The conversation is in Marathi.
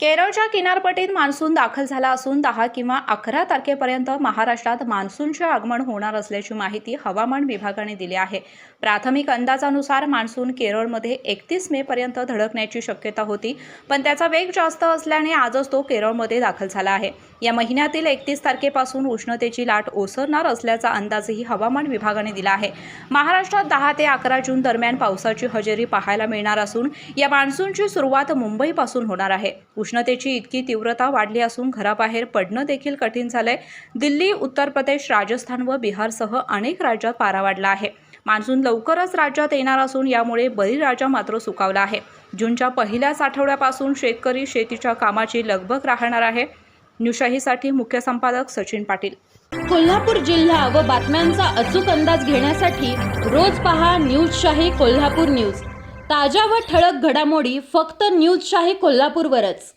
केरळच्या किनारपट्टीत मान्सून दाखल झाला असून दहा किंवा अकरा तारखेपर्यंत महाराष्ट्रात मान्सूनचे आगमन होणार असल्याची माहिती हवामान विभागाने दिली आहे. प्राथमिक अंदाजानुसार मान्सून केरळमध्ये एकतीस मे पर्यंत धडकण्याची शक्यता होती पण त्याचा वेग जास्त असल्याने आजच तो केरळमध्ये दाखल झाला आहे. या महिन्यातील एकतीस तारखेपासून उष्णतेची लाट ओसरणार असल्याचा अंदाजही हवामान विभागाने दिला आहे. महाराष्ट्रात दहा ते अकरा जून दरम्यान पावसाची हजेरी पाहायला मिळणार असून या मान्सूनची सुरुवात मुंबईपासून होणार आहे. उष्णतेची इतकी तीव्रता वाढली असून घराबाहेर पडणं देखील कठीण झालंय. दिल्ली उत्तर प्रदेश राजस्थान व बिहारसह अनेक राज्यात पारा वाढला आहे. मान्सून लवकरच राज्यात येणार असून यामुळे बळीराजा मात्र सुकावला आहे. जूनच्या पहिल्याच आठवड्यापासून शेतकरी शेतीच्या कामाची लगबग राहणार आहे. न्यूशाहीसाठी मुख्य संपादक सचिन पाटील. कोल्हापूर जिल्हा व बातम्यांचा अचूक अंदाज घेण्यासाठी रोज पहा न्यूज शाही कोल्हापूर न्यूज. ताज्या व ठळक घडामोडी फक्त न्यूज शाही कोल्हापूरवरच.